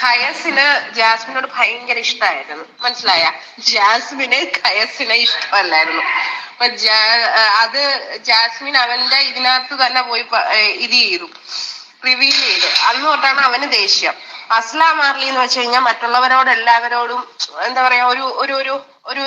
കയസിന് ജാസ്മിനോട് ഭയങ്കര ഇഷ്ടമായിരുന്നു മനസ്സിലായ? ജാസ്മിന് ഖയസിനെ ഇഷ്ടമല്ലായിരുന്നു. അപ്പൊ അത് ജാസ്മിൻ അവന്റെ ഇതിനകത്ത് തന്നെ പോയി ഇത് ചെയ്തു. റിവീൽ ചെയ്തു. അന്ന് തൊട്ടാണ് അവന് ദേഷ്യം. അസ്ലാം മാർലി എന്ന് വെച്ച് കഴിഞ്ഞാൽ മറ്റുള്ളവരോട് എല്ലാവരോടും എന്താ പറയാ ഒരു ഒരു ഒരു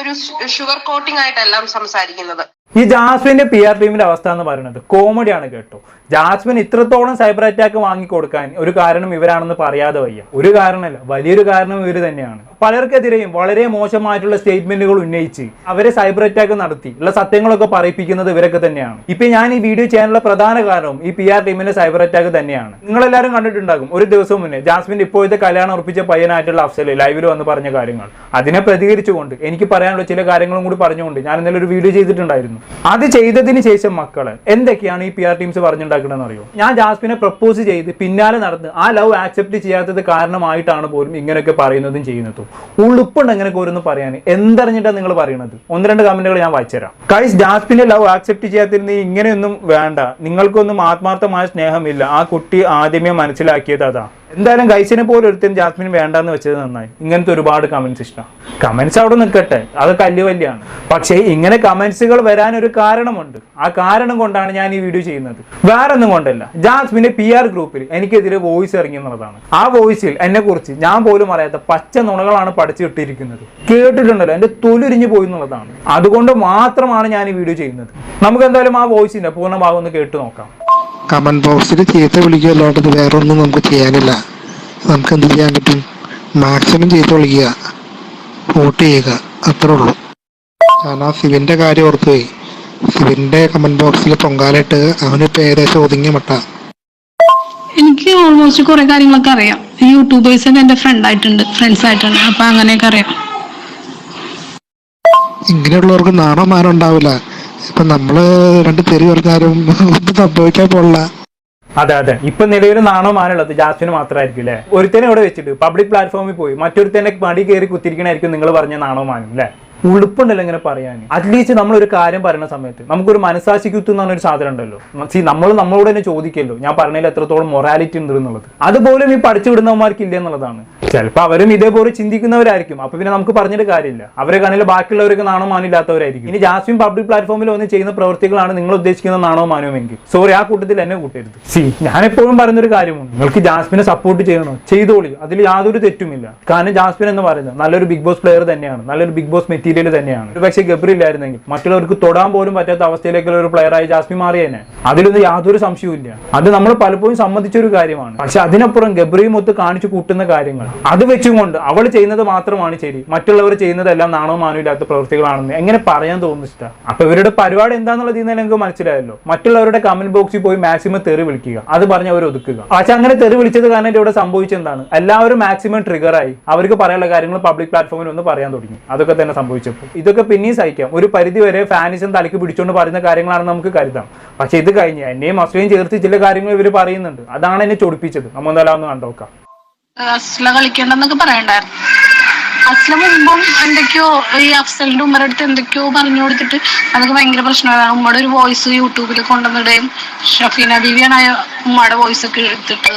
ഒരു ഷുഗർ കോട്ടിംഗ് ആയിട്ടെല്ലാം സംസാരിക്കുന്നത്. ഈ ജാസ്മിന്റെ പി ആർ ടീമിന്റെ അവസ്ഥ എന്ന് പറയുന്നത് കോമഡിയാണ് കേട്ടോ. ജാസ്മിൻ ഇത്രത്തോളം സൈബർ അറ്റാക്ക് വാങ്ങിക്കൊടുക്കാൻ ഒരു കാരണം ഇവരാണെന്ന് പറയാതെ വയ്യ. ഒരു കാരണമല്ല വലിയൊരു കാരണം ഇവർ തന്നെയാണ്. പലർക്കെതിരെയും വളരെ മോശമായിട്ടുള്ള സ്റ്റേറ്റ്മെന്റുകൾ ഉന്നയിച്ച് അവരെ സൈബർ അറ്റാക്ക് നടത്തി ഉള്ള സത്യങ്ങളൊക്കെ പറയിപ്പിക്കുന്നത് ഇവരൊക്കെ തന്നെയാണ്. ഇപ്പൊ ഞാൻ ഈ വീഡിയോ ചെയ്യാനുള്ള പ്രധാന കാരണം ഈ പി ആർ ടീമിന്റെ സൈബർ അറ്റാക്ക് തന്നെയാണ്. നിങ്ങൾ എല്ലാവരും കണ്ടിട്ടുണ്ടാകും ഒരു ദിവസം മുന്നേ ജാസ്മിന്റെ ഇപ്പോഴത്തെ കല്യാണം ഉറപ്പിച്ച പയ്യനായിട്ടുള്ള അഫ്സൽ ലൈവിൽ വന്ന് പറഞ്ഞ കാര്യങ്ങൾ. അതിനെ പ്രതികരിച്ചുകൊണ്ട് എനിക്ക് പറയാനുള്ള ചില കാര്യങ്ങളും കൂടി പറഞ്ഞുകൊണ്ട് ഞാൻ ഇന്നലെ ഒരു വീഡിയോ ചെയ്തിട്ടുണ്ടായിരുന്നു. അത് ചെയ്തതിന് ശേഷം മക്കളെ എന്തൊക്കെയാണ് ഈ പി ആർ ടീംസ് പറഞ്ഞുണ്ടാക്കണമെന്ന് അറിയോ? ഞാൻ ജാസ്മിനെ പ്രപ്പോസ് ചെയ്ത് പിന്നാലെ നടന്ന് ആ ലവ് ആക്സെപ്റ്റ് ചെയ്യാത്തത് കാരണമായിട്ടാണ് പോലും ഇങ്ങനെയൊക്കെ പറയുന്നതും ചെയ്യുന്നതും. ഉളുപ്പുണ്ട് അങ്ങനെയൊക്കെ ഓരോന്ന് പറയാൻ. എന്തറിഞ്ഞിട്ടാണ് നിങ്ങൾ പറയുന്നത് ഒന്ന് രണ്ട് കമന്റുകൾ ഞാൻ വായിച്ചുതരാം. കൈസ് ജാസ്മിന്റെ ലവ് ആക്സെപ്റ്റ് ചെയ്യാത്തിരുന്ന ഇങ്ങനെയൊന്നും വേണ്ട. നിങ്ങൾക്കൊന്നും ആത്മാർത്ഥമായ സ്നേഹമില്ല. ആ കുട്ടി ആദ്യമേ മനസ്സിലാക്കിയത് അതാ. എന്തായാലും ഗൈസിനെ പോലെ ഒരുത്തരും ജാസ്മിൻ വേണ്ടെന്ന് വെച്ചത് നന്നായി. ഇങ്ങനത്തെ ഒരുപാട് കമന്റ്സ് ഇഷ്ടമാണ് കമന്റ്സ് അവിടെ നിൽക്കട്ടെ. അത് കല്ല് വല്യാണ് പക്ഷേ ഇങ്ങനെ കമന്റ്സുകൾ വരാൻ ഒരു കാരണമുണ്ട്. ആ കാരണം കൊണ്ടാണ് ഞാൻ ഈ വീഡിയോ ചെയ്യുന്നത്. വേറെ ഒന്നും കൊണ്ടല്ല ജാസ്മിന്റെ പി ആർ ഗ്രൂപ്പിൽ എനിക്കെതിരെ വോയിസ് ഇറങ്ങി എന്നുള്ളതാണ്. ആ വോയിസിൽ എന്നെ കുറിച്ച് ഞാൻ പോലും അറിയാത്ത പച്ച നുണകളാണ് പഠിച്ചു കിട്ടിയിരിക്കുന്നത് കേട്ടിട്ടുണ്ടല്ലോ. എന്റെ തൊലിരിഞ്ഞു പോയി എന്നുള്ളതാണ്. അതുകൊണ്ട് മാത്രമാണ് ഞാൻ ഈ വീഡിയോ ചെയ്യുന്നത്. നമുക്ക് എന്തായാലും ആ വോയിസിന്റെ പൂർണഭാഗം ഒന്ന് കേട്ടു നോക്കാം. കമന്റ് ബോക്സിൽ ചീത്ത വിളിക്കുക അല്ലാണ്ട് വേറെ ഒന്നും നമുക്ക് ചെയ്യാനില്ല. നമുക്ക് എന്ത് ചെയ്യാൻ പറ്റും? മാക്സിമം ചീത്ത വിളിക്കുക. വോട്ട് ചെയ്യുക. അത്രേ ഉള്ളൂ. ഞാൻ ആ സിവിന്റെ കാര്യം ഓർത്തുപോയി സിവിന്റെ കമന്റ് ബോക്സിൽ പൊങ്കാലിട്ട് അവനിപ്പോൾ ഏകദേശം ഒതുങ്ങിയ മട്ട. എനിക്ക് ഓൾമോസ്റ്റ് കുറെ കാര്യങ്ങളൊക്കെ അറിയാം. ഈ യൂട്യൂബേഴ്സൊക്കെ എന്റെ ഫ്രണ്ട് ആയിട്ടുണ്ട്. ഫ്രണ്ട്സ് ആയിട്ടുണ്ട് അപ്പൊ അങ്ങനെയൊക്കെ അറിയാം. ഇങ്ങനെയുള്ളവർക്ക് നാണം മാനം ഉണ്ടാവില്ല. ഇപ്പൊ നമ്മൾ രണ്ട് തെറി പറഞ്ഞാലും സംഭവിക്കാൻ പോലുള്ള അതെ അതെ. ഇപ്പൊ നിലവിൽ നാണോ മാനുള്ളത് ജാസ്മിന് മാത്രമായിരിക്കും അല്ലെ ഒരുത്തനെ ഇവിടെ വെച്ചിട്ട് പബ്ലിക് പ്ലാറ്റ്ഫോമിൽ പോയി മറ്റൊരുത്തനെ മടി കയറി കുത്തിരിക്കണായിരിക്കും നിങ്ങൾ പറഞ്ഞ നാണോ മാനും അല്ലെ ഉളുപ്പുണ്ടല്ലോ ഇങ്ങനെ പറയാൻ അറ്റ്ലീസ്റ്റ് നമ്മൾ ഒരു കാര്യം പറയുന്ന സമയത്ത് നമുക്കൊരു മനസാക്ഷി കുത്തു എന്ന് പറഞ്ഞൊരു സാധനം ഉണ്ടല്ലോ. സി നമ്മൾ നമ്മളോട് തന്നെ ചോദിക്കല്ലോ. ഞാൻ പറഞ്ഞതിൽ എത്രത്തോളം മൊറാലിറ്റി ഉണ്ട് എന്നുള്ളത്. അതുപോലും ഈ പഠിച്ചു വിടുന്നവന്മാർക്ക് ഇല്ല എന്നുള്ളതാണ്. ചിലപ്പോൾ അവരും ഇതേപോലെ ചിന്തിക്കുന്നവരായിരിക്കും. അപ്പൊ പിന്നെ നമുക്ക് പറഞ്ഞിട്ട് കാര്യമില്ല. അവരെ കാണില്ല ബാക്കിയുള്ളവർക്ക് നാണോ മാനില്ലാത്തവരായിരിക്കും. ഇനി ജാസ്മിൻ പബ്ലിക് പ്ലാറ്റ്ഫോമിൽ വന്ന് ചെയ്യുന്ന പ്രവൃത്തികളാണ് നിങ്ങൾ ഉദ്ദേശിക്കുന്ന നാണോ മാനവുമെങ്കിൽ സോറി ആ കൂട്ടത്തിൽ എന്നെ കൂട്ടരുത്. സി ഞാൻ എപ്പോഴും പറയുന്നൊരു കാര്യമാണ് നിങ്ങൾക്ക് ജാസ്മിനെ സപ്പോർട്ട് ചെയ്യണോ? ചെയ്തോളി. അതിൽ യാതൊരു തെറ്റുമില്ല. കാരണം ജാസ്മിൻ എന്ന് പറയുന്നത് നല്ലൊരു ബിഗ് ബോസ് പ്ലെയർ തന്നെയാണ്. നല്ലൊരു ബിഗ് ബോസ് മെറ്റീരിയൽ തന്നെയാണ്. ഒരു പക്ഷേ ഗബ്രി ഇല്ലായിരുന്നെങ്കിൽ മറ്റുള്ളവർക്ക് തൊടാൻ പോലും പറ്റാത്ത അവസ്ഥയിലേക്കുള്ള ഒരു പ്ലെയറായി ജാസ്മിൻ മാറിയേനെ. അതിലൊന്നും യാതൊരു സംശയവും ഇല്ല അത് നമ്മൾ പലപ്പോഴും സമ്മതിച്ച ഒരു കാര്യമാണ്. പക്ഷെ അതിനപ്പുറം ഗബ്രിയും ഒത്ത് കാണിച്ചു കൂട്ടുന്ന കാര്യങ്ങൾ. അത് വെച്ചും കൊണ്ട് അവൾ ചെയ്യുന്നത് മാത്രമാണ് ശരി. മറ്റുള്ളവർ ചെയ്യുന്നതെല്ലാം നാണോ മാനോ ഇല്ലാത്ത പ്രവൃത്തികളാണെന്ന് എങ്ങനെ പറയാൻ തോന്നുന്നിഷ്ട അപ്പൊ ഇവരുടെ പരിപാടി എന്താണെന്നുള്ളത് ഇന്നലെ നിങ്ങൾക്ക് മനസ്സിലായല്ലോ. മറ്റുള്ളവരുടെ കമന്റ് ബോക്സിൽ പോയി മാക്സിമം തെറി വിളിക്കുക. അത് പറഞ്ഞ് അവർ ഒതുക്കുക. പക്ഷെ അങ്ങനെ തെറി വിളിച്ചത് കാരണം ഇവിടെ സംഭവിച്ചെന്താണ് എല്ലാവരും മാക്സിമം ട്രിഗറായി അവർക്ക് പറയാനുള്ള കാര്യങ്ങൾ പബ്ലിക് പ്ലാറ്റ്ഫോമിൽ ഒന്ന് പറയാൻ തുടങ്ങി. അതൊക്കെ തന്നെ സംഭവിച്ചപ്പോൾ. ഇതൊക്കെ പിന്നെയും സഹിക്കാം. ഒരു പരിധി വരെ ഫാനിസം തലക്ക് പിടിച്ചുകൊണ്ട് പറയുന്ന കാര്യങ്ങളാണെന്ന് നമുക്ക് കരുതാം. പക്ഷെ ഇത് കഴിഞ്ഞ് എന്നെയും അസുഖയും ചേർത്ത് ചില കാര്യങ്ങൾ ഇവർ പറയുന്നുണ്ട്. അതാണ് എന്നെ ചൊടിപ്പിച്ചത്. നമ്മൾ എന്തായാലും ഒന്ന് കണ്ടോക്കാം. അസ്ല കളിക്കണ്ടെന്നൊക്കെ പറയണ്ടായിരുന്നു. അസ്ല മുമ്പും എന്തൊക്കെയോ ഈ അഫ്സലിന്റെ ഉമ്മയുടെ അടുത്ത് എന്തൊക്കെയോ പറഞ്ഞു കൊടുത്തിട്ട് അതൊക്കെ ഭയങ്കര പ്രശ്നമാണ്. ഉമ്മയുടെ ഒരു വോയിസ് യൂട്യൂബിൽ കൊണ്ടുവന്നിടുകയും ഷഫീന ബീവിയാണ് ആ ഉമ്മയുടെ വോയിസ് ഒക്കെ എടുത്തിട്ട്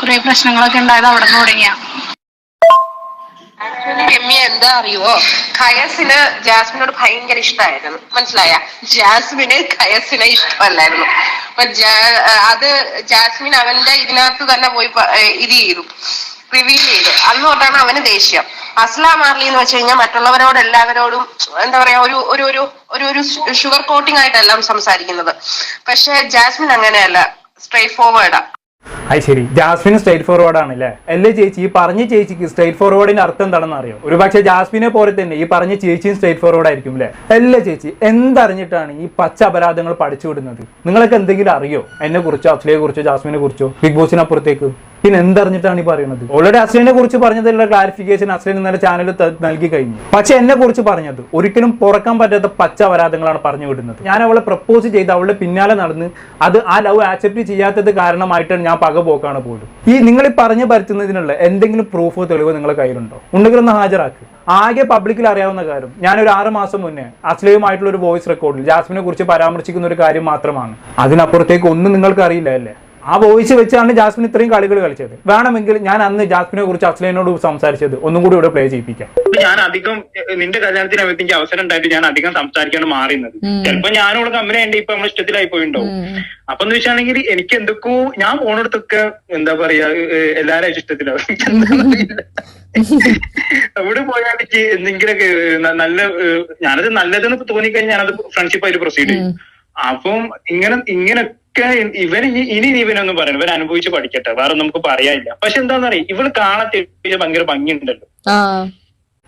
കുറെ പ്രശ്നങ്ങളൊക്കെ ഉണ്ടായത് അവിടെ നിന്ന് തുടങ്ങിയ. എന്താ അറിയുവോ? ഖയസിന് ജാസ്മിനോട് ഭയങ്കര ഇഷ്ടമായിരുന്നു മനസ്സിലായ? ജാസ്മിന് ഖയസിനെ ഇഷ്ടമല്ലായിരുന്നു. അത് ജാസ്മിൻ അവന്റെ ഇതിനകത്ത് തന്നെ പോയി ഇത് ചെയ്തു. റിവീൽ ചെയ്തു. അന്ന് തൊട്ടാണ് അവന് ദേഷ്യം. അസ്ലാം മാർലി എന്ന് വെച്ച് കഴിഞ്ഞാൽ മറ്റുള്ളവരോട് എല്ലാവരോടും എന്താ പറയാ ഒരു ഒരു ഒരു ഒരു ഒരു ഷുഗർ കോട്ടിംഗ് ആയിട്ടെല്ലാം സംസാരിക്കുന്നത്. പക്ഷെ ജാസ്മിൻ അങ്ങനെയല്ല. സ്ട്രേറ്റ് ഫോർവേഡാ അത് ശരി. ജാസ്മിൻ സ്ട്രേറ്റ് ഫോർവേഡ് ആണല്ലേ അല്ലേ ചേച്ചി? ഈ പറഞ്ഞ ചേച്ചിക്ക് സ്ട്രേറ്റ് ഫോർവേഡിന്റെ അർത്ഥം എന്താണെന്ന് അറിയോ? ഒരു പക്ഷേ ജാസ്മിനെ പോലെ തന്നെ ഈ പറഞ്ഞ ചേച്ചിയും സ്ട്രേറ്റ് ഫോർവേഡ് ആയിരിക്കും അല്ലേ അല്ലേ ചേച്ചി? എന്തറിഞ്ഞിട്ടാണ് ഈ പച്ച അപരാധങ്ങൾ പഠിച്ചു വിടുന്നത്? നിങ്ങൾക്ക് എന്തെങ്കിലും അറിയോ? എന്നെ കുറിച്ചോ അഫ്ലയെ കുറിച്ചോ ജാസ്മിനെ കുറിച്ചോ ബിഗ് ബോസിനപ്പുറത്തേക്ക്? പിന്നെ എന്തറിഞ്ഞിട്ടാണ് ഈ പറയുന്നത്? ഓൾറെഡി അസ്ലിനെ കുറിച്ച് പറഞ്ഞതിലുള്ള ക്ലാരിഫിക്കേഷൻ അസ്ലിൻ ഇന്നലെ ചാനലിൽ നൽകി കഴിഞ്ഞു. പക്ഷെ എന്നെ കുറിച്ച് പറഞ്ഞത് ഒരിക്കലും പുറക്കാൻ പറ്റാത്ത പച്ച അപരാധങ്ങളാണ് പറഞ്ഞു വിടുന്നത്. ഞാൻ അവളെ പ്രപ്പോസ് ചെയ്ത് അവളുടെ പിന്നാലെ നടന്ന് അത് ആ ലവ് ആക്സെപ്റ്റ് ചെയ്യാത്തത് കാരണമായിട്ടാണ് ഞാൻ പക പോക്കാണ് പോലും ഈ നിങ്ങൾ ഈ പറഞ്ഞു പരത്തുന്നതിനുള്ള എന്തെങ്കിലും പ്രൂഫ് തെളിവ് നിങ്ങളുടെ കയ്യിലുണ്ടോ? ഉണ്ടെങ്കിൽ ഒന്ന് ഹാജരാക്ക്. ആകെ പബ്ലിക്കിൽ അറിയാവുന്ന കാര്യം ഞാൻ ഒരു ആറ് മാസം മുന്നേ അസ്ലിയുമായിട്ടുള്ള ഒരു വോയിസ് റെക്കോർഡിൽ ജാസ്മിനെ കുറിച്ച് പരാമർശിക്കുന്ന ഒരു കാര്യം മാത്രമാണ്. അതിനപ്പുറത്തേക്ക് ഒന്നും നിങ്ങൾക്ക് അറിയില്ല അല്ലേ? ആ വോയിസ് വെച്ചാണ് ജാസ്മിൻ ഇത്രയും കളികൾ കളിച്ചത്. വേണമെങ്കിൽ ഞാൻ അന്ന് ജാസ്മിനെ കുറിച്ച് അസ്ലൈനോട് സംസാരിച്ചത് ഒന്നും കൂടി ഇവിടെ പ്ലേ ചെയ്യിപ്പിക്കാം. ഞാൻ അധികം നിന്റെ കല്യാണത്തിന് എനിക്ക് അവസരം ഉണ്ടായിട്ട് ഞാൻ അധികം സംസാരിക്കാണ് മാറിയത് ചിലപ്പോ ഞാനോട് കമ്പനി ഉണ്ട് ഇപ്പൊ നമ്മൾ ഇഷ്ടത്തിലായി പോയിണ്ടാവും. അപ്പൊ എന്ന് വെച്ചാണെങ്കിൽ എനിക്ക് എന്തൊക്കെയോ ഞാൻ പോണടത്തൊക്കെ എന്താ പറയാ എല്ലാരും ഇഷ്ടത്തിലാവും. അവിടെ പോയാൽ എനിക്ക് എന്തെങ്കിലുമൊക്കെ നല്ല ഞാനത് നല്ലതെന്ന് തോന്നിക്കഴിഞ്ഞാൽ ഞാനത് ഫ്രണ്ട്ഷിപ്പ് ആയിട്ട് പ്രൊസീഡ് ചെയ്യും. അപ്പം ഇങ്ങനെ ഇങ്ങനെ ഇങ്ങനൊക്കെ ഇവൻ ഇനി ഇനി ഇവനൊന്നും പറയണം ഇവൻ അനുഭവിച്ച് പഠിക്കട്ടെ. വേറെ നമുക്ക് പറയാനില്ല. പക്ഷെ എന്താണെന്നറിയാം ഇവൾ കാണത്തെ ഭയങ്കര ഭംഗിയുണ്ടല്ലോ.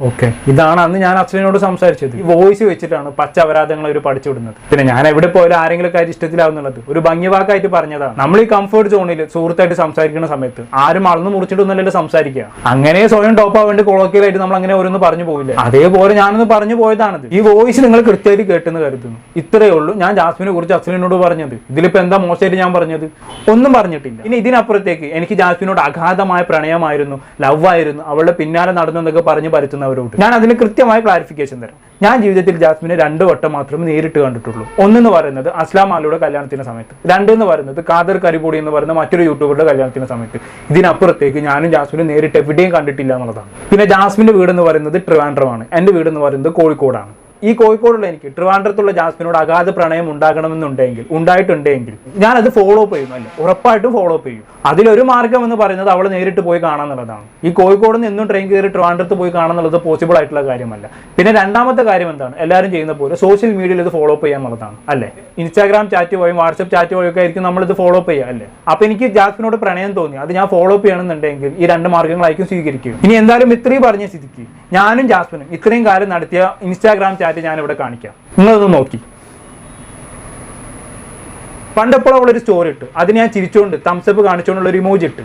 ഓക്കെ. ഇതാണ് അന്ന് ഞാൻ അച്ഛനോട് സംസാരിച്ചത്. ഈ വോയിസ് വെച്ചിട്ടാണ് പച്ച അപരാധങ്ങൾ അവർ പഠിച്ചു വിടുന്നത് പിന്നെ ഞാൻ എവിടെ പോയാലും ആരെങ്കിലും കാര്യം ഇഷ്ടത്തിലാവുന്നുള്ളത്. ഒരു ഭംഗി വാക്കായിട്ട് പറഞ്ഞതാണ്. നമ്മൾ ഈ കംഫർട്ട് സോണിൽ സുഹൃത്തായിട്ട് സംസാരിക്കുന്ന സമയത്ത് ആരും അളന്ന് മുറിച്ചിട്ടൊന്നുമല്ലല്ലോ സംസാരിക്കുക അങ്ങനെ സ്വയം ടോപ്പ് ആവേണ്ടി കൊളോക്കിയലായിട്ട് നമ്മൾ അങ്ങനെ ഓരോന്ന് പറഞ്ഞു പോയില്ല അതേപോലെ ഞാനൊന്ന് പറഞ്ഞു പോയതാണത്. ഈ വോയിസ് നിങ്ങൾ കൃത്യമായിട്ട് കേട്ടെന്ന് കരുതുന്നു. ഇത്രയേ ഉള്ളൂ. ഞാൻ ജാസ്മിനെ കുറിച്ച് അച്ഛനോട് പറഞ്ഞത്. ഇതിലിപ്പോ എന്താ മോശമായിട്ട് ഞാൻ പറഞ്ഞത്? ഒന്നും പറഞ്ഞിട്ടില്ല. ഇനി ഇതിനപ്പുറത്തേക്ക് എനിക്ക് ജാസ്മിനോട് അഗാധമായ പ്രണയമായിരുന്നു ലവ് ആയിരുന്നു അവളുടെ പിന്നാലെ നടന്നു എന്നൊക്കെ പറഞ്ഞ് പരത്തുന്നവരോട് ഞാൻ അതിന് കൃത്യമായ ക്ലാരിഫിക്കേഷൻ തരാം. ഞാൻ ജീവിതത്തിൽ ജാസ്മിനെ രണ്ട് വട്ടം മാത്രമേ നേരിട്ട് കണ്ടിട്ടുള്ളൂ. ഒന്നെന്ന് പറയുന്നത് അസ്ലാം ആലയുടെ കല്യാണത്തിന്റെ സമയത്ത്. രണ്ട് എന്ന് പറയുന്നത് കാദർ കരിപൊടി എന്ന് പറയുന്ന മറ്റൊരു യൂട്യൂബറുടെ കല്യാണത്തിന്റെ സമയത്ത്. ഇതിനപ്പുറത്തേക്ക് ഞാനും ജാസ്മിനും നേരിട്ട് എവിടെയും കണ്ടിട്ടില്ല എന്നുള്ളതാണ്. പിന്നെ ജാസ്മിന്റെ വീട് എന്ന് പറയുന്നത് ട്രിവാൻഡ്രമാണ്. വീട് എന്ന് പറയുന്നത് കോഴിക്കോടാണ്. ഈ കോഴിക്കോടുള്ള എനിക്ക് ട്രിവാൻഡ്രത്തുള്ള ജാസ്മിനോട് അഗാധ പ്രണയം ഉണ്ടാകണമെന്നുണ്ടെങ്കിൽ ഉണ്ടായിട്ടുണ്ടെങ്കിൽ ഞാൻ അത് ഫോളോ അപ്പ് ചെയ്യും അല്ലെ? ഉറപ്പായിട്ടും ഫോളോ അപ്പ് ചെയ്യും. അതിലൊരു മാർഗം എന്ന് പറയുന്നത് അവളെ നേരിട്ട് പോയി കാണാന്നുള്ളതാണ്. ഈ കോഴിക്കോട് നിന്ന് എന്നും ട്രെയിൻ കയറി ട്രിവാൻഡ്രത്ത് പോയി കാണാന്നുള്ളത് പോസിബിൾ ആയിട്ടുള്ള കാര്യമല്ല. പിന്നെ രണ്ടാമത്തെ കാര്യം എന്താണ്? എല്ലാവരും ചെയ്യുന്ന പോലെ സോഷ്യൽ മീഡിയയിൽ ഇത് ഫോളോ അപ്പ് ചെയ്യാന്നുള്ളതാണ് അല്ലേ? ഇൻസ്റ്റാഗ്രാം ചാറ്റ് വഴിയും വാട്സപ്പ് ചാറ്റ് പോയൊക്കെ ആയിരിക്കും നമ്മൾ ഇത് ഫോളോ അപ്പ് ചെയ്യുക അല്ലേ? അപ്പൊ എനിക്ക് ജാസ്മിനോട് പ്രണയം തോന്നി. അത് ഞാൻ ഫോളോ അപ്പ് ചെയ്യണമെന്നുണ്ടെങ്കിൽ ഈ രണ്ട് മാർഗങ്ങളായിരിക്കും സ്വീകരിക്കും ഇനി എന്തായാലും ഇത്രയും പറഞ്ഞ സ്ഥിതിക്ക് ഞാനും ജാസ്മിനും ഇത്രയും കാലം നടത്തിയ ഇൻസ്റ്റാഗ്രാം ചാറ്റ് ഞാൻ ഇവിടെ കാണിക്കാം. നിങ്ങളത് നോക്കി. പണ്ടപ്പോൾ അവളൊരു സ്റ്റോറി ഇട്ട്. അത് ഞാൻ ചിരിച്ചുകൊണ്ട് തംസപ്പ് കാണിച്ചുകൊണ്ടുള്ള ഒരു ഇമോജി ഇട്ട്.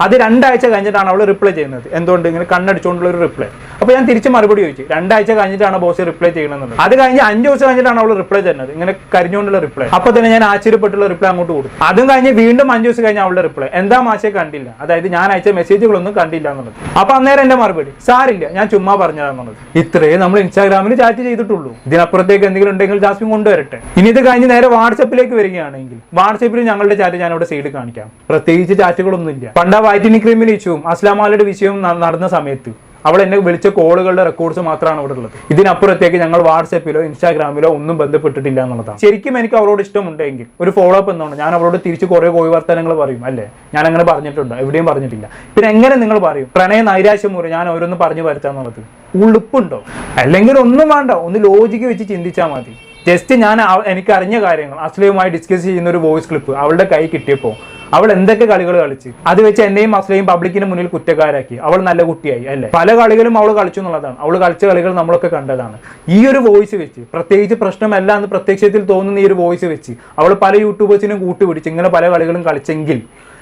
അത് രണ്ടാഴ്ച കഴിഞ്ഞിട്ടാണ് അവൾ റിപ്ലൈ ചെയ്യുന്നത്. എന്തുകൊണ്ട്? ഇങ്ങനെ കണ്ണടിച്ചുകൊണ്ടുള്ള ഒരു റിപ്ലൈ അപ്പോൾ ഞാൻ തിരിച്ച് മറുപടി ചോദിച്ചു. രണ്ടാഴ്ച കഴിഞ്ഞിട്ടാണ് ബോസ് റിപ്ലൈ ചെയ്യണമെന്നുള്ളത് അത് കഴിഞ്ഞ് അഞ്ച് ദിവസം കഴിഞ്ഞിട്ടാണ് അവൾ റിപ്ലൈ തരുന്നത്. ഇങ്ങനെ കരിഞ്ഞുകൊണ്ടുള്ള റിപ്ലൈ അപ്പോൾ തന്നെ ഞാൻ ആശ്ചര്യപ്പെട്ടുള്ള റിപ്ലൈ അങ്ങോട്ട് കൊടുത്തു. അതും കഴിഞ്ഞ് വീണ്ടും അഞ്ച് ദിവസം കഴിഞ്ഞ് അവളുടെ റിപ്ലൈ എന്താ മാഷെ കണ്ടില്ല? അതായത് ഞാൻ അയച്ച മെസ്സേജുകളൊന്നും കണ്ടില്ല എന്നുള്ളത്. അപ്പൊ അന്നേരം എന്റെ മറുപടി സാറില്ല ഞാൻ ചുമ്മാ പറഞ്ഞതാണെന്നുള്ളത് ഇത്രയേ നമ്മൾ ഇൻസ്റ്റാഗ്രാമിൽ ചാറ്റ് ചെയ്തിട്ടുള്ളൂ. ഇതിനപ്പുറത്തേക്ക് എന്തെങ്കിലും ഉണ്ടെങ്കിൽ ജാസ്മിൻ കൊണ്ടുവരട്ടെ. ഇനി ഇത് കഴിഞ്ഞ് നേരെ വാട്സപ്പിലേക്ക് വരികയാണെങ്കിൽ വാട്സപ്പിൽ ഞങ്ങളുടെ ചാറ്റ് ഞാൻ അവിടെ സൈഡ് കാണിക്കാം. പ്രത്യേകിച്ച് ചാറ്റുകളൊന്നും ഇല്ല പണ്ട വൈറ്റിനി ക്രീമിൽ ഇച്ചും അസ്ലാമാലയുടെ വിഷയവും നടന്ന സമയത്ത് അവൾ എന്നെ വിളിച്ച കോളുകളുടെ റെക്കോർഡ്സ് മാത്രമാണ് അവിടെ ഉള്ളത്. ഇതിനപ്പുറത്തേക്ക് ഞങ്ങൾ വാട്സാപ്പിലോ ഇൻസ്റ്റാഗ്രാമിലോ ഒന്നും ബന്ധപ്പെട്ടിട്ടില്ല എന്നുള്ളതാണ്. ശരിക്കും എനിക്ക് അവളോട് ഇഷ്ടമുണ്ടെങ്കിൽ ഒരു ഫോളോ അപ്പ് എന്നാണ്. ഞാൻ അവളോട് തിരിച്ച് കുറേ കോഴി വർത്തനങ്ങൾ പറയും അല്ലേ? ഞാൻ അങ്ങനെ പറഞ്ഞിട്ടുണ്ട് എവിടെയും പറഞ്ഞിട്ടില്ല. പിന്നെ എങ്ങനെ നിങ്ങൾ പറയും? പ്രണയ നൈരാശ്യം മൂലം ഞാൻ ഓരോന്ന് പറഞ്ഞു വരുത്താന്നുള്ളത് ഉളുപ്പുണ്ടോ? അല്ലെങ്കിൽ ഒന്നും വേണ്ട ഒന്ന് ലോജിക്ക് വെച്ച് ചിന്തിച്ചാൽ മതി. ജസ്റ്റ് ഞാൻ എനിക്ക് അറിഞ്ഞ കാര്യങ്ങൾ. അസ്ലയുമായി ഡിസ്കസ് ചെയ്യുന്ന ഒരു വോയിസ് ക്ലിപ്പ് അവളുടെ കൈ കിട്ടിയപ്പോൾ അവൾ എന്തൊക്കെ കളികൾ കളിച്ച്? അത് വെച്ച് എന്നെയും അസ്ലയും പബ്ലിക്കിന് മുന്നിൽ കുറ്റക്കാരാക്കി. അവൾ നല്ല കുട്ടിയായി അല്ലേ? പല കളികളും അവൾ കളിച്ചു എന്നുള്ളതാണ്. അവൾ കളിച്ച കളികൾ നമ്മളൊക്കെ കണ്ടതാണ്. ഈ ഒരു വോയിസ് വെച്ച് പ്രത്യേകിച്ച് പ്രശ്നമല്ല എന്ന് പ്രത്യക്ഷത്തിൽ തോന്നുന്ന ഈ ഒരു വോയിസ് വെച്ച് അവൾ പല യൂട്യൂബേഴ്സിനും കൂട്ടുപിടിച്ച് ഇങ്ങനെ പല കളികളും കളിച്ചെങ്കിൽ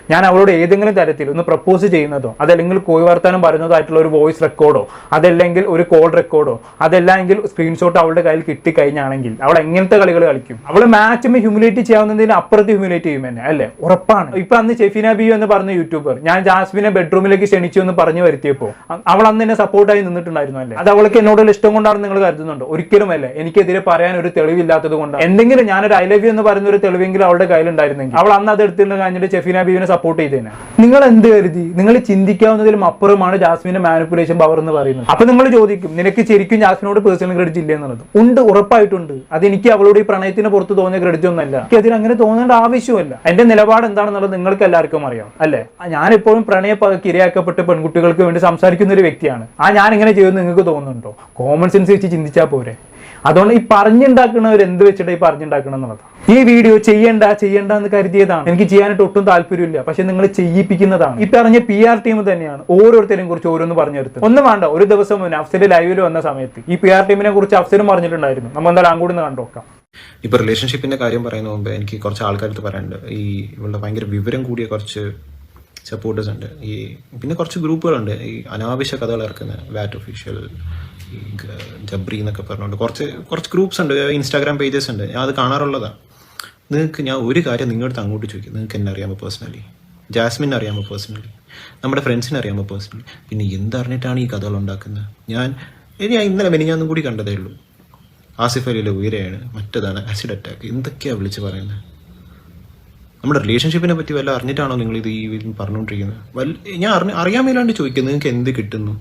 ഞാൻ അവളോട് ഏതെങ്കിലും തരത്തിൽ ഒന്ന് പ്രപ്പോസ് ചെയ്യുന്നതോ അതല്ലെങ്കിൽ കോഴി വർത്താനം പറയുന്നതായിട്ടുള്ള ഒരു വോയിസ് റെക്കോർഡോ അതല്ലെങ്കിൽ ഒരു കോൾ റെക്കോർഡോ അതല്ലെങ്കിൽ സ്ക്രീൻഷോട്ട് അവളുടെ കയ്യിൽ കിട്ടിക്കഴിഞ്ഞാണെങ്കിൽ അവൾ എങ്ങനത്തെ കളികൾ കളിക്കും? അവൾ മാക്സിമം ഹ്യൂമിലേറ്റ് ചെയ്യാവുന്നതിന് അപ്പുറത്ത് ഹ്യൂമിലേറ്റ് ചെയ്യും എന്നെ അല്ലേ? ഉറപ്പാണ്. ഇപ്പൊ അന്ന് ഷെഫിന ബിയു എന്ന് പറഞ്ഞ യൂട്യൂബർ ഞാൻ ജാസ്മിനെ ബെഡ്റൂമിലേക്ക് ക്ഷണിച്ചു എന്ന് പറഞ്ഞു വരുത്തിയപ്പോ അവൾ അന്ന് എന്നെ സപ്പോർട്ടായി നിന്നിട്ടുണ്ടായിരുന്നു അല്ലേ? അത് അവൾക്ക് എന്നോടുള്ള ഇഷ്ടം കൊണ്ടാണ് നിങ്ങൾ കരുതുന്നുണ്ട്? ഒരിക്കലും അല്ലേ? എനിക്കെതിരെ പറയാൻ ഒരു തെളിവില്ലാത്തത് കൊണ്ട് എന്തെങ്കിലും ഞാനൊരു ഐ ലവ് യു എന്ന് പറയുന്ന ഒരു തെളിവെങ്കിലും അവളുടെ കയ്യിലുണ്ടായിരുന്നെങ്കിൽ അവൾ അന്ന് അത് എടുത്തിട്ട് കഴിഞ്ഞിട്ട് ഷെഫിന ബീവിനെ സപ്പോർട്ട് ചെയ്തേനെ. നിങ്ങൾ എന്ത് കരുതി? നിങ്ങൾ ചിന്തിക്കാവുന്നതിലും അപ്പുറമാണ് ജാസ്മിന്റെ മാനിപ്പുലേഷൻ പവർ എന്ന് പറയുന്നത്. അപ്പൊ നിങ്ങൾ ചോദിക്കും നിനക്ക് ശരിക്കും ജാസ്മിനോട് പേഴ്സണൽ ക്രെഡിറ്റ് ഇല്ല എന്നുള്ളത്? ഉണ്ട് ഉറപ്പായിട്ടുണ്ട്. അത് എനിക്ക് അവളോട് ഈ പ്രണയത്തിന് പുറത്ത് തോന്നിയ ക്രെഡിറ്റ് ഒന്നല്ല എനിക്ക് അതിന് അങ്ങനെ തോന്നേണ്ട ആവശ്യമല്ല എന്റെ നിലപാട് എന്താണെന്നുള്ളത് നിങ്ങൾക്ക് എല്ലാവർക്കും അറിയാം അല്ലെ? ഞാൻ എപ്പോഴും പ്രണയ പകയ്ക്ക് പെൺകുട്ടികൾക്ക് വേണ്ടി സംസാരിക്കുന്ന ഒരു വ്യക്തിയാണ്. ആ ഞാൻ ഇങ്ങനെ ചെയ്യുമെന്ന് നിങ്ങൾക്ക് തോന്നുന്നുണ്ടോ? കോമൺ സെൻസ് വെച്ച് ചിന്തിച്ചാൽ പോരെ. അതുകൊണ്ട് ഈ പറഞ്ഞുണ്ടാക്കുന്നവർ എന്ത് വെച്ചിട്ട് ഈ പറഞ്ഞുണ്ടാക്കണം എന്നുള്ളത്? ഈ വീഡിയോ ചെയ്യണ്ട ചെയ്യണ്ട എന്ന് കരുതിയതാണ്. എനിക്ക് ചെയ്യാനായിട്ട് ഒട്ടും താല്പര്യമില്ല. പക്ഷെ നിങ്ങൾ ചെയ്യിപ്പിക്കുന്നതാണ്. ഈ പറഞ്ഞ പി ആർ ടീം തന്നെയാണ് ഓരോരുത്തരെയും കുറിച്ച് ഓരോന്ന് പറഞ്ഞു തരുന്നത് ഒന്നും വേണ്ട. ഒരു ദിവസം മുന്നേ അഫ്സൽ ലൈവിൽ വന്ന സമയത്ത് ഈ പി ആർ ടീമിനെ കുറിച്ച് അഫ്സലും പറഞ്ഞിട്ടുണ്ടായിരുന്നു. നമ്മൾ എന്തായാലും അങ്ങോട്ട് കണ്ടോക്കാം ഇപ്പൊ റിലേഷൻഷിപ്പിന്റെ കാര്യം പറയുന്ന മുമ്പ് എനിക്ക് കുറച്ച് ആൾക്കാർക്ക് പറയാനുണ്ട്. ഈ ഇവളുടെ ഭയങ്കര വിവരം കൂടിയ കുറച്ച് സപ്പോർട്ടേഴ്സ് ഉണ്ട്. ഈ പിന്നെ കുറച്ച് ഗ്രൂപ്പുകളുണ്ട് ഈ അനാവശ്യ കഥകൾ ഇറക്കുന്ന വാറ്റ് ഒഫീഷ്യൽ ജബ്രി എന്നൊക്കെ പറഞ്ഞുകൊണ്ട് കുറച്ച് കുറച്ച് ഗ്രൂപ്പ്സ് ഉണ്ട് ഇൻസ്റ്റാഗ്രാം പേജസ് ഉണ്ട്. ഞാൻ അത് കാണാറുള്ളതാണ് നിങ്ങൾക്ക് ഞാൻ ഒരു കാര്യം നിങ്ങളുടെ അങ്ങോട്ട് ചോദിക്കും. നിങ്ങൾക്ക് എന്നെ അറിയാമോ പേഴ്സണലി ജാസ്മിൻ അറിയാമോ പേഴ്സണലി നമ്മുടെ ഫ്രണ്ട്സിനെ അറിയാമോ പേഴ്സണലി പിന്നെ എന്തറിഞ്ഞിട്ടാണ് ഈ കഥകൾ ഉണ്ടാക്കുന്നത്? ഞാൻ ഞാൻ ഇന്നലെ മെനിഞ്ഞാന്നും കൂടി കണ്ടതേ ഉള്ളൂ. ആസിഫ് അലിയിലെ ഉയരെയാണ് മറ്റേതാണ് ആസിഡ് അറ്റാക്ക് എന്തൊക്കെയാണ് വിളിച്ച് പറയുന്നത്? നമ്മുടെ റിലേഷൻഷിപ്പിനെ പറ്റി വല്ല അറിഞ്ഞിട്ടാണോ നിങ്ങൾ ഇത് ഈ പറഞ്ഞുകൊണ്ടിരിക്കുന്നത്? വല്ല ഞാൻ അറിഞ്ഞ അറിയാൻ മേലാണ്ട് ചോദിക്കുന്നത് നിങ്ങൾക്ക് എന്ത് കിട്ടുന്നു?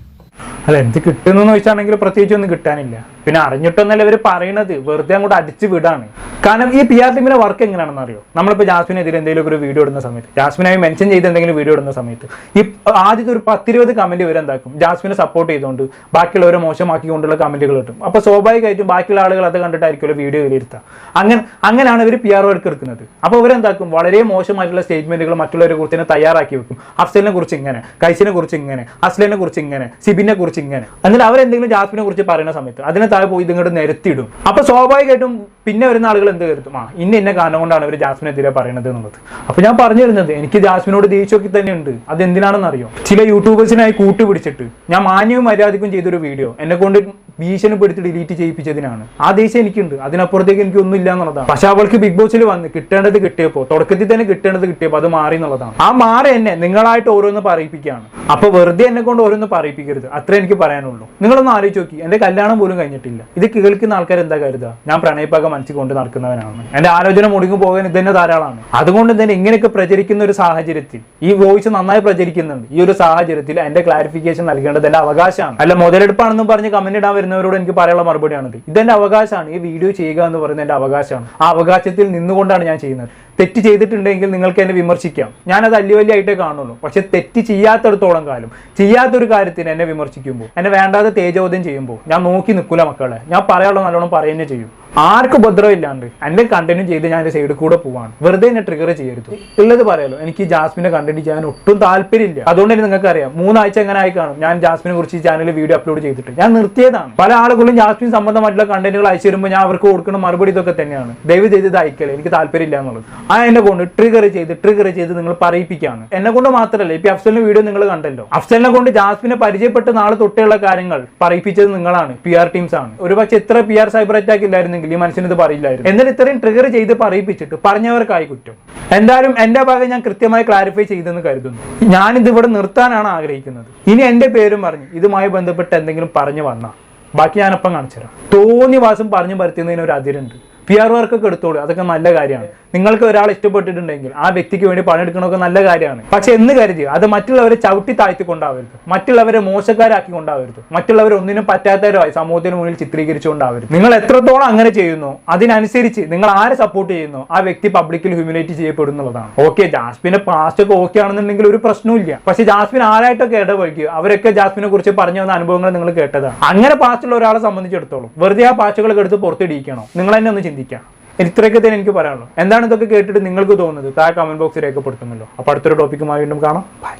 അല്ല എന്ത് വെച്ചാണെങ്കിൽ ചോദിച്ചാണെങ്കിൽ പ്രത്യേകിച്ച് ഒന്നും കിട്ടാനില്ല. പിന്നെ അറിഞ്ഞിട്ടൊന്നല്ല ഇവർ പറയണത്? വെറുതെ അങ്ങോട്ട് അടിച്ചു വിടാണ്. കാരണം ഈ പി ആർ ടീമിന്റെ വർക്ക് എങ്ങനെയാണെന്ന് അറിയോ നമ്മളിപ്പോൾ ജാസ്മിനെതിരെ എന്തെങ്കിലും ഒരു വീഡിയോ ഇടുന്ന സമയത്ത് ജാസ്മിനായി മെൻഷൻ ചെയ്ത് എന്തെങ്കിലും വീഡിയോ ഇടുന്ന സമയത്ത് ഈ ആദ്യത്തെ ഒരു പത്തിരുപത് കമന്റ് ഇവരെന്താക്കും ജാസ്മിനെ സപ്പോർട്ട് ചെയ്തുകൊണ്ട് ബാക്കിയുള്ളവരെ മോശമാക്കിക്കൊണ്ടുള്ള കമന്റുകൾ കിട്ടും അപ്പോൾ സ്വാഭാവികമായിട്ടും ബാക്കിയുള്ള ആളുകൾ അത് കണ്ടിട്ടായിരിക്കുമല്ലോ വീഡിയോ വിലയിരുത്തുക അങ്ങനെ അങ്ങനെയാണ് ഇവർ പി ആർ വർക്ക് എടുക്കുന്നത്. അപ്പോൾ ഇവരെന്താക്കും വളരെ മോശമായിട്ടുള്ള സ്റ്റേറ്റ്മെന്റുകൾ മറ്റുള്ളവരെ കുറിച്ച് തന്നെ തയ്യാറാക്കി വെക്കും. അഫ്സലിനെ കുറിച്ച് ഇങ്ങനെ കൈസിനെ കുറിച്ച് ഇങ്ങനെ അസ്ലിനെ കുറിച്ച് ഇങ്ങനെ സിബിനെ കുറിച്ച് ഇങ്ങനെ. എന്നിട്ട് അവരെന്തെങ്കിലും ജാസ്മിനെ കുറിച്ച് പറയുന്ന സമയത്ത് അതിനെ താഴെ പോയി ഇതിങ്ങോട്ട് നിരത്തിയിടും. അപ്പൊ സ്വാഭാവികമായിട്ടും പിന്നെ വരുന്ന ആളുകൾ എന്ത് കരുതും? ആ ഇന്ന ഇന്ന കാരണം കൊണ്ടാണ് ഇവർ ജാസ്മിനെതിരെ പറയുന്നത് എന്നുള്ളത്. അപ്പൊ ഞാൻ പറഞ്ഞു വരുന്നത് എനിക്ക് ജാസ്മിനോട് ദേഷ്യമൊക്കെ തന്നെ ഉണ്ട് അത് എന്തിനാണെന്ന് അറിയോ ചില യൂട്യൂബേഴ്സിനായി കൂട്ടുപിടിച്ചിട്ട് ഞാൻ മാന്യവും മര്യാദക്കും ചെയ്തൊരു വീഡിയോ എന്നെ കൊണ്ട് ഭീഷണിപ്പെടുത്തി ഡിലീറ്റ് ചെയ്യിപ്പിച്ചതിനാണ്. ആ ദേഷ്യം എനിക്കുണ്ട്. അതിനപ്പുറത്തേക്ക് എനിക്ക് ഒന്നും ഇല്ല എന്നുള്ളതാണ്. പക്ഷെ അവൾക്ക് ബിഗ് ബോസിൽ വന്ന് കിട്ടേണ്ടത് കിട്ടിയപ്പോൾ തുടക്കത്തിൽ തന്നെ കിട്ടേണ്ടത് കിട്ടിയപ്പോൾ അത് മാറി എന്നുള്ളതാണ്. ആ മാറി എന്നെ നിങ്ങളായിട്ട് ഓരോന്ന് പറയിപ്പിക്കുകയാണ്. അപ്പൊ വെറുതെ എന്നെ കൊണ്ട് ഓരോന്ന് പറയിപ്പിക്കരുത്. അത്രേ എനിക്ക് പറയാനുള്ളൂ. നിങ്ങളൊന്ന് ആലോചിച്ച് നോക്കി. എന്റെ കല്യാണം പോലും കഴിഞ്ഞിട്ടില്ല. ഇത് കേൾക്കുന്ന ആൾക്കാർ എന്താ കരുതുക? ഞാൻ പ്രണയപ്പാകം മനസ്സിൽ കൊണ്ട് നടക്കുന്നവനാണ്. എന്റെ ആലോചന മുടിങ്ങു പോകാൻ ഇത് തന്നെ ധാരാളമാണ്. അതുകൊണ്ട് തന്നെ ഇങ്ങനെയൊക്കെ പ്രചരിക്കുന്ന ഒരു സാഹചര്യത്തിൽ ഈ വോയിസ് നന്നായി പ്രചരിക്കുന്നുണ്ട്. ഈ ഒരു സാഹചര്യത്തിൽ എന്റെ ക്ലാരിഫിക്കേഷൻ നൽകേണ്ടത് എന്റെ അവകാശമാണ്. അല്ല മുതലെടുപ്പാണെന്നും പറഞ്ഞ് കമന്റ് ഇടാൻ വരുന്നവരോട് എനിക്ക് പറയാനുള്ള മറുപടിയാണിത്. ഇതെന്റെ അവകാശമാണ്. ഈ വീഡിയോ ചെയ്യുക എന്ന് പറയുന്നത് എന്റെ അവകാശമാണ്. ആ അവകാശത്തിൽ നിന്നുകൊണ്ടാണ് ഞാൻ ചെയ്യുന്നത്. തെറ്റ് ചെയ്തിട്ടുണ്ടെങ്കിൽ നിങ്ങൾക്ക് എന്നെ വിമർശിക്കാം. ഞാനത് അല്ലി വലിയ ആയിട്ടേ കാണുള്ളൂ. പക്ഷെ തെറ്റ് ചെയ്യാത്തടത്തോളം കാലം ചെയ്യാത്തൊരു കാര്യത്തിന് എന്നെ വിമർശിക്കുമ്പോൾ എന്നെ വേണ്ടാതെ തേജോദ്യം ചെയ്യുമ്പോൾ ഞാൻ നോക്കി നിൽക്കൂല മക്കളെ. ഞാൻ പറയാനുള്ള നല്ലോണം പറയുന്നേ ചെയ്യും. ആർക്കും ഉപദ്രവം ഇല്ലാണ്ട് എന്റെ കണ്ടന്റ് ചെയ്ത് ഞാൻ എന്റെ സൈഡിൽ കൂടെ പോവാണ്. വെറുതെ എന്നെ ട്രിഗർ ചെയ്യരുത്. ഉള്ളത് പറയാലോ എനിക്ക് ജാസ്മിനെ കണ്ടന്റ് ചെയ്യാൻ ഒട്ടും താല്പര്യമില്ല. അതുകൊണ്ട് തന്നെ നിങ്ങൾക്ക് അറിയാം മൂന്നാഴ്ച എങ്ങനെ ആയി കാണും. ഞാൻ ജാസ്മിനെ കുറിച്ച് ചാനലിൽ വീഡിയോ അപ്ലോഡ് ചെയ്തിട്ട്. ഞാൻ നിർത്തിയതാണ്. പല ആളുകളും ജാസ്മിൻ സംബന്ധമായിട്ടുള്ള കണ്ടന്റുകൾ അയച്ചു വരുമ്പോൾ ഞാൻ അവർക്ക് കൊടുക്കുന്ന മറുപടി ഇതൊക്കെ തന്നെയാണ്. ദയവ് ചെയ്ത് ഇത് അയക്കല്ലേ എനിക്ക് താല്പര്യമില്ല എന്നുള്ളത്. ആ എന്നെ കൊണ്ട് ട്രിഗർ ചെയ്ത് ട്രിഗർ ചെയ്ത് നിങ്ങൾ പറയിപ്പിക്കുകയാണ്. എന്നെ കൊണ്ട് മാത്രമല്ല ഇപ്പൊ അഫ്സലിന്റെ വീഡിയോ നിങ്ങൾ കണ്ടല്ലോ. അഫ്സലിനെ കൊണ്ട് ജാസ്മിനെ പരിചയപ്പെട്ട നാളെ തൊട്ടുള്ള കാര്യങ്ങൾ പറയിപ്പിച്ചത് നിങ്ങളാണ്. പി ആർ ടീംസ് ആണ്. ഒരുപക്ഷെ എത്ര പി ആർ സൈബർ അറ്റാക്ക് ഇല്ലായിരുന്നെങ്കിൽ ഈ മനുഷ്യന് ഇത് പറയില്ലായിരുന്നു. എന്നിട്ട് ഇത്രയും ട്രിഗർ ചെയ്ത് പറയിപ്പിച്ചിട്ട് പറഞ്ഞവർക്കായി കുറ്റം. എന്തായാലും എന്റെ ഭാഗം ഞാൻ കൃത്യമായി ക്ലാരിഫൈ ചെയ്തെന്ന് കരുതുന്നു. ഞാനിത് ഇവിടെ നിർത്താനാണ് ആഗ്രഹിക്കുന്നത്. ഇനി എന്റെ പേരും പറഞ്ഞു ഇതുമായി ബന്ധപ്പെട്ട് എന്തെങ്കിലും പറഞ്ഞു വന്നാൽ ബാക്കി ഞാനപ്പം കാണിച്ചു തരാം തോന്നി വാസം പറഞ്ഞു പരത്തുന്നതിന് ഒരു അതിരുണ്ട്. പി ആർ വർക്കൊക്കെ എടുത്തോളൂ. അതൊക്കെ നല്ല കാര്യമാണ്. നിങ്ങൾക്ക് ഒരാൾ ഇഷ്ടപ്പെട്ടിട്ടുണ്ടെങ്കിൽ ആ വ്യക്തിക്ക് വേണ്ടി പണിയെടുക്കണമൊക്കെ നല്ല കാര്യമാണ്. പക്ഷെ എന്ന് കരുതി അത് മറ്റുള്ളവരെ ചവിട്ടി താഴ്ത്തി കൊണ്ടാവരുത്. മറ്റുള്ളവരെ മോശക്കാരാക്കി കൊണ്ടാവരുത്. മറ്റുള്ളവർ ഒന്നിനും പറ്റാത്തവരായി സമൂഹത്തിന് മുന്നിൽ ചിത്രീകരിച്ചുകൊണ്ടാവരുത് നിങ്ങൾ എത്രത്തോളം അങ്ങനെ ചെയ്യുന്നു അതിനനുസരിച്ച് നിങ്ങൾ ആരെ സപ്പോർട്ട് ചെയ്യുന്നു ആ വ്യക്തി പബ്ലിക്കിൽ ഹ്യൂമിലേറ്റ് ചെയ്യപ്പെടുന്നുള്ളതാണ്. ഓക്കെ ജാസ്മിന്റെ പാസ്റ്റ് ഒക്കെ ഓക്കെ ആണെന്നുണ്ടെങ്കിൽ ഒരു പ്രശ്നവുമില്ല. പക്ഷെ ജാസ്മിൻ ആരായിട്ടൊക്കെ ഇടപഴകി അവരൊക്കെ ജാസ്മിനെ കുറിച്ച് പറഞ്ഞു വന്ന അനുഭവങ്ങൾ നിങ്ങൾ കേട്ടതാണ്. അങ്ങനെ പാസ്റ്റുള്ള ഒരാളെ സംബന്ധിച്ചിടത്തോളം വെറുതെ ആ പാസ്റ്റുകളൊക്കെ എടുത്ത് പുറത്തിടിയിക്കണോ? നിങ്ങൾ തന്നെ ഒന്ന് ചിന്തിക്കാം. ഇത്രയൊക്കെ തന്നെ എനിക്ക് പറയാനുള്ളൂ. എന്താണ് ഇതൊക്കെ കേട്ടിട്ട് നിങ്ങൾക്ക് തോന്നുന്നത്? താഴെ കമന്റ് ബോക്സിൽ രേഖപ്പെടുത്തുമല്ലോ. അപ്പോൾ അടുത്തൊരു ടോപ്പിക്കുമായി വീണ്ടും കാണാം. ബൈ